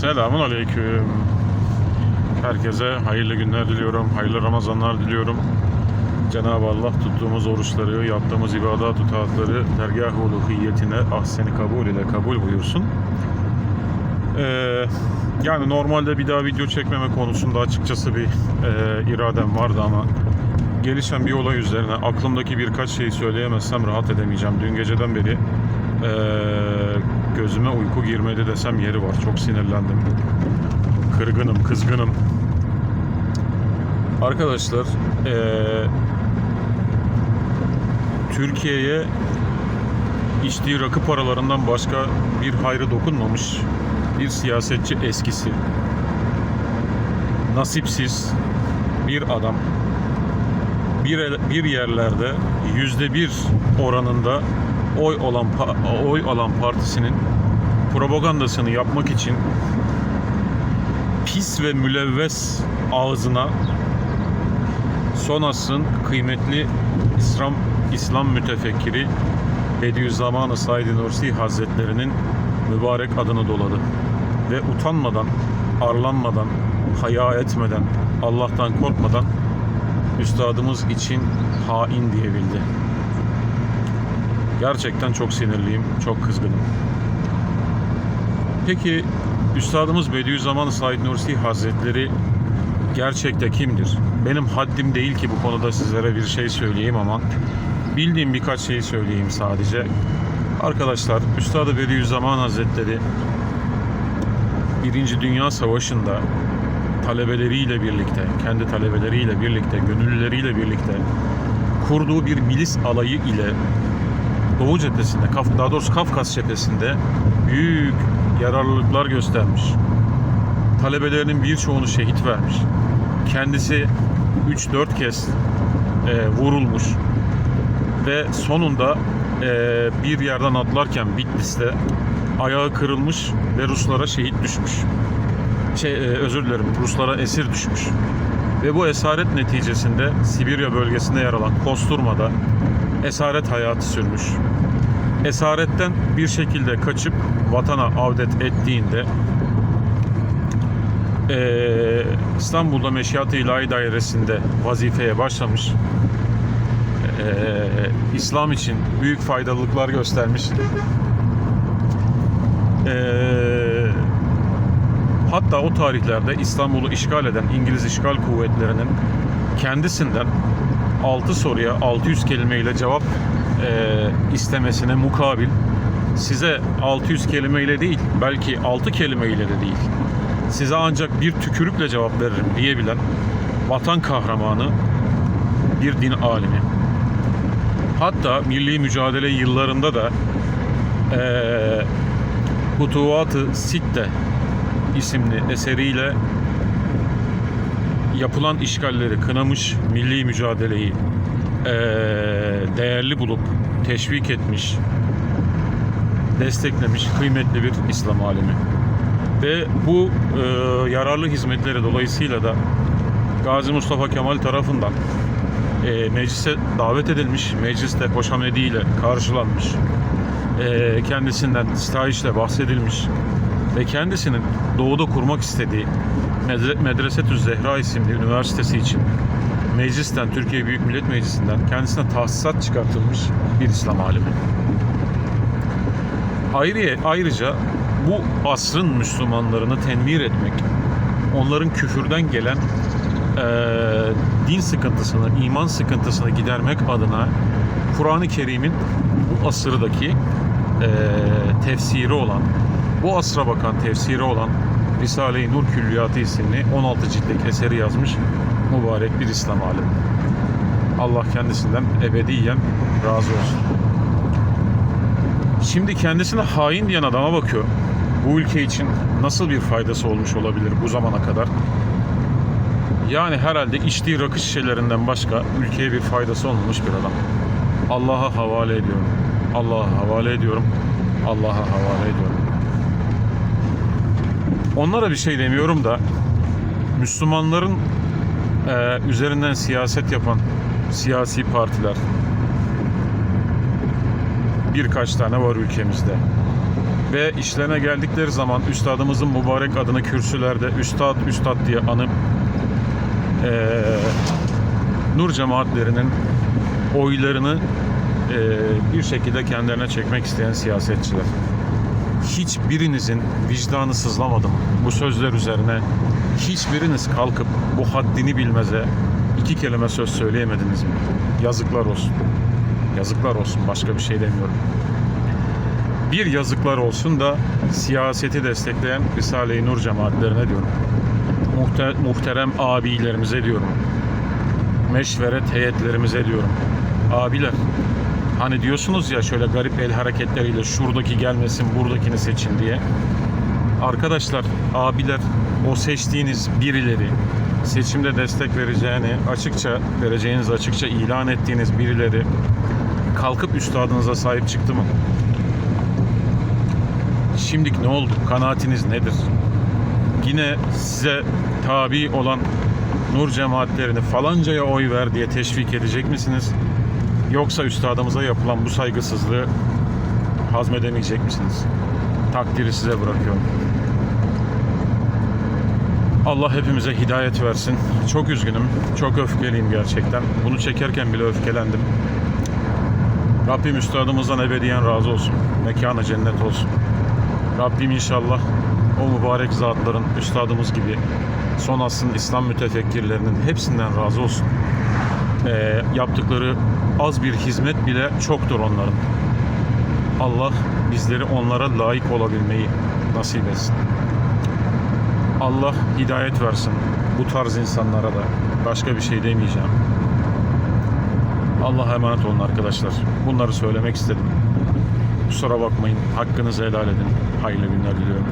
Selamun Aleyküm. Herkese hayırlı günler diliyorum, hayırlı Ramazanlar diliyorum. Cenab-ı Allah tuttuğumuz oruçları, yaptığımız ibadat-ı taatları dergâh-ı uluhiyetine ahseni kabul ile kabul buyursun. Ee, yani normalde bir daha video çekmeme konusunda açıkçası bir e, iradem vardı ama gelişen bir olay üzerine aklımdaki birkaç şeyi söyleyemezsem rahat edemeyeceğim. Dün geceden beri e, gözüme uyku girmedi desem yeri var. Çok sinirlendim. Kırgınım, kızgınım. Arkadaşlar e, Türkiye'ye içtiği rakı paralarından başka bir hayrı dokunmamış bir siyasetçi eskisi. Nasipsiz bir adam bir, bir yerlerde yüzde bir oranında oy olan oy alan partisinin propagandasını yapmak için pis ve mülevves ağzına son asrın kıymetli İslam İslam mütefekkiri Bediüzzaman-ı Said Nursi Hazretlerinin mübarek adını doladı ve utanmadan, arlanmadan, haya etmeden, Allah'tan korkmadan üstadımız için hain diyebildi. Gerçekten çok sinirliyim, çok kızgınım. Peki Üstadımız Bediüzzaman Said Nursi Hazretleri gerçekte kimdir? Benim haddim değil ki bu konuda sizlere bir şey söyleyeyim ama bildiğim birkaç şeyi söyleyeyim sadece. Arkadaşlar Üstad-ı Bediüzzaman Hazretleri Birinci Dünya Savaşı'nda talebeleriyle birlikte, kendi talebeleriyle birlikte, gönüllüleriyle birlikte kurduğu bir milis alayı ile Doğu cephesinde, daha doğrusu Kafkas cephesinde büyük yararlılıklar göstermiş. Talebelerinin birçoğunu şehit vermiş. Kendisi 3-4 kez e, vurulmuş ve sonunda e, bir yerden atlarken Bitlis'te ayağı kırılmış ve Ruslara şehit düşmüş. Şey, e, özür dilerim, Ruslara esir düşmüş. Ve bu esaret neticesinde Sibirya bölgesinde yer alan Kosturma'da esaret hayatı sürmüş. Esaretten bir şekilde kaçıp vatana avdet ettiğinde eee, İstanbul'da Meşiat-ı İlahi Dairesi'nde vazifeye başlamış. Eee, İslam için büyük faydalıklar göstermiş. Eee, hatta o tarihlerde İstanbul'u işgal eden İngiliz işgal kuvvetlerinin kendisinden 6 soruya 600 kelimeyle cevap eee, istemesine mukabil size 600 kelimeyle değil belki 6 kelimeyle de değil size ancak bir tükürükle cevap veririm diyebilen vatan kahramanı bir din alimi. Hatta milli mücadele yıllarında da eee Hutuvat-ı Sitte isimli eseriyle yapılan işgalleri kınamış, milli mücadeleyi eee, değerli bulup teşvik etmiş, desteklemiş kıymetli bir İslam alimi. Ve bu eee, yararlı hizmetleri dolayısıyla da Gazi Mustafa Kemal tarafından eee, meclise davet edilmiş, mecliste hoşamedi ile karşılanmış, eee, kendisinden stajla bahsedilmiş ve kendisinin doğuda kurmak istediği Medresetü Zehra isimli üniversitesi için meclisten, Türkiye Büyük Millet Meclisi'nden kendisine tahsisat çıkartılmış bir İslam alimi. Ayrıca, ayrıca bu asrın Müslümanlarını tenvir etmek, onların küfürden gelen eee, din sıkıntısını, iman sıkıntısını gidermek adına Kur'an-ı Kerim'in bu asırdaki eee, tefsiri olan, bu asra bakan tefsiri olan Risale-i Nur Külliyatı isimli 16 ciltlik eseri yazmış mübarek bir İslam alimi. Allah kendisinden ebediyen razı olsun. Şimdi kendisine hain diyen adama bakıyor. Bu ülke için nasıl bir faydası olmuş olabilir bu zamana kadar? Yani herhalde içtiği rakı şişelerinden başka ülkeye bir faydası olmamış bir adam. Allah'a havale ediyorum. Allah'a havale ediyorum. Allah'a havale ediyorum. Onlara bir şey demiyorum da Müslümanların e, üzerinden siyaset yapan siyasi partiler birkaç tane var ülkemizde. Ve işlerine geldikleri zaman üstadımızın mübarek adını kürsülerde üstad üstad diye anıp eee, nur cemaatlerinin oylarını eee, bir şekilde kendilerine çekmek isteyen siyasetçiler. Hiçbirinizin vicdanı sızlamadı mı? Bu sözler üzerine hiçbiriniz kalkıp bu haddini bilmeze iki kelime söz söyleyemediniz mi? Yazıklar olsun. Yazıklar olsun. Başka bir şey demiyorum. Bir yazıklar olsun da siyaseti destekleyen Risale-i Nur cemaatlerine diyorum. Muhte- muhterem abilerimize diyorum. Meşveret heyetlerimize diyorum. Abiler hani diyorsunuz ya şöyle garip el hareketleriyle şuradaki gelmesin buradakini seçin diye. Arkadaşlar, abiler o seçtiğiniz birileri seçimde destek vereceğini açıkça vereceğiniz açıkça ilan ettiğiniz birileri kalkıp üstadınıza sahip çıktı mı? Şimdilik ne oldu? Kanaatiniz nedir? Yine size tabi olan nur cemaatlerini falancaya oy ver diye teşvik edecek misiniz? Yoksa üstadımıza yapılan bu saygısızlığı hazmedemeyecek misiniz? Takdiri size bırakıyorum. Allah hepimize hidayet versin. Çok üzgünüm, çok öfkeliyim gerçekten. Bunu çekerken bile öfkelendim. Rabbim üstadımızdan ebediyen razı olsun. Mekanı cennet olsun. Rabbim inşallah o mübarek zatların üstadımız gibi son asrın İslam mütefekkirlerinin hepsinden razı olsun. Ee, yaptıkları az bir hizmet bile çoktur onların. Allah bizleri onlara layık olabilmeyi nasip etsin. Allah hidayet versin bu tarz insanlara da. Başka bir şey demeyeceğim. Allah'a emanet olun arkadaşlar. Bunları söylemek istedim. Kusura bakmayın. Hakkınızı helal edin. Hayırlı günler diliyorum.